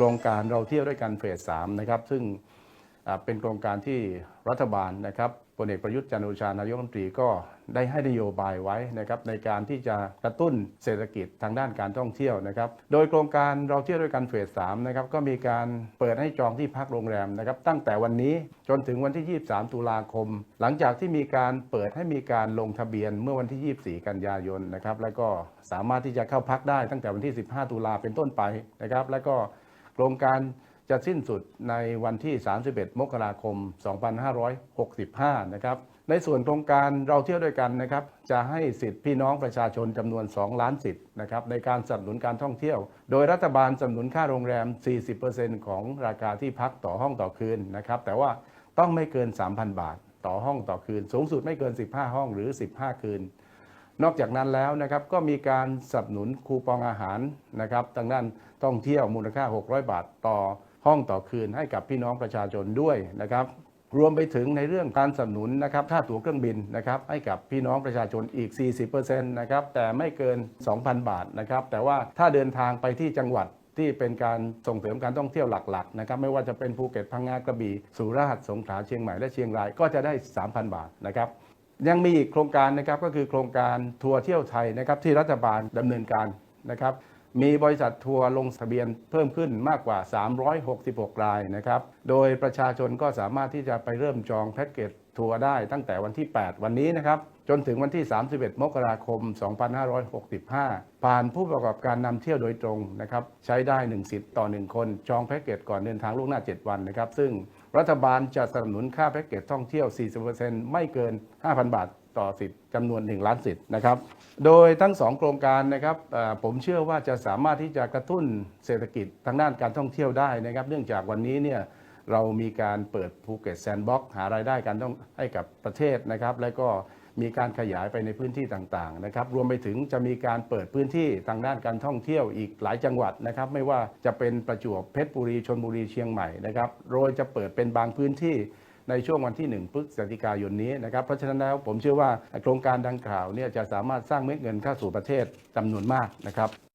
โครงการเราเที่ยวด้วยกันเฟสสามนะครับ ซึ่งเป็นโครงการที่รัฐบาลนะครับพลเอกประยุทธ์จันโอชานายกรัฐมนตรีก็ได้ให้นโยบายไว้นะครับในการที่จะกระตุ้นเศรษฐกิจทางด้านการท่องเที่ยวนะครับ โดยโครงการเราเที่ยวด้วยกันเฟสสามนะครับก็มีการเปิดให้จองที่พักโรงแรมนะครับตั้งแต่วันนี้จนถึงวันที่ 23 ตุลาคม หลังจากที่มีการเปิดให้มีการลงทะเบียนเมื่อวันที่ 24 กันยายนนะครับแล้วก็สามารถที่จะเข้าพักได้ตั้งแต่วันที่ 15 ตุลาเป็นต้นไปนะครับแล้วก็ ครงการจะสิ้นสุดในวันที่ 31 มกราคม 2565 นะครับ ในส่วนโครงการเราเที่ยวด้วยกันนะครับ จะให้สิทธิพี่น้องประชาชนจำนวน 2 ล้านสิทธิ์นะครับในการสนับสนุนการท่องเที่ยว โดยรัฐบาลสนับสนุนค่าโรงแรม 40%ของราคาที่พักต่อห้องต่อคืนนะครับ แต่ว่าต้องไม่เกิน 3,000 บาท ต่อห้องต่อคืน สูงสุดไม่เกิน 15 ห้องหรือ 15 คืน นอกจากนั้นแล้วนะครับก็มีการสนับสนุนคูปองอาหารนะครับทางด้านท่องเที่ยวมูลค่า 600 บาทต่อห้องต่อคืนให้กับพี่น้องประชาชนด้วยนะครับรวมไปถึงในเรื่องการสนับสนุนนะครับค่าตั๋วเครื่องบินนะครับให้กับพี่น้องประชาชนอีก 40%นะครับแต่ไม่เกิน 2,000 บาทนะครับแต่ว่าถ้าเดินทางไปที่จังหวัดที่เป็นการส่งเสริมการท่องเที่ยวหลักๆนะครับไม่ว่าจะเป็นภูเก็ตพังงากระบี่สุราษฎร์สงขลาเชียงใหม่และเชียงรายก็จะได้ 3,000 บาทนะครับ ยังมีอีกโครงการนะครับก็คือโครงการทัวร์เที่ยวไทยนะครับที่รัฐบาลดำเนินการนะครับ มีบริษัททัวร์ลงทะเบียนเพิ่มขึ้นมากกว่า 366 รายนะครับ โดยประชาชนก็สามารถที่จะไปเริ่มจองแพ็กเกจ ทัวร์ได้ตั้งแต่วันที่ 8 วันนี้นะครับ จนถึงวันที่ 31 มกราคม 2565 ผ่านผู้ประกอบการนำเที่ยวโดยตรงนะครับ ใช้ได้ 1 สิทธิ์ต่อ 1 คน จองแพ็กเกจก่อนเดินทางล่วงหน้า 7 วันนะครับ ซึ่งรัฐบาลจะสนับสนุนค่าแพ็กเกจท่องเที่ยว 40%ไม่เกิน 5,000 บาทต่อสิทธิ์จำนวน 1 ล้านสิทธิ์นะครับ โดยทั้ง 2 โครงการนะครับผมเชื่อว่าจะสามารถที่จะกระตุ้นเศรษฐกิจทางด้านการท่องเที่ยวได้นะครับ เนื่องจากวันนี้เนี่ย เรามีการเปิดภูเก็ตแซนด์บ็อกหารายได้การต้องให้กับประเทศนะครับ และก็มีการขยายไปในพื้นที่ต่างๆนะครับ รวมไปถึงจะมีการเปิดพื้นที่ทางด้านการท่องเที่ยวอีกหลายจังหวัดนะครับ ไม่ว่าจะเป็นประจวบเพชรบุรีชนบุรีเชียงใหม่นะครับโดยจะเปิดเป็นบางพื้นที่ในช่วงวันที่ 1 พฤศจิกายนนี้นะครับ เพราะฉะนั้นแล้วผมเชื่อว่าโครงการดังกล่าวเนี่ยจะสามารถสร้างเม็ดเงินเข้าสู่ประเทศจำนวนมากนะครับ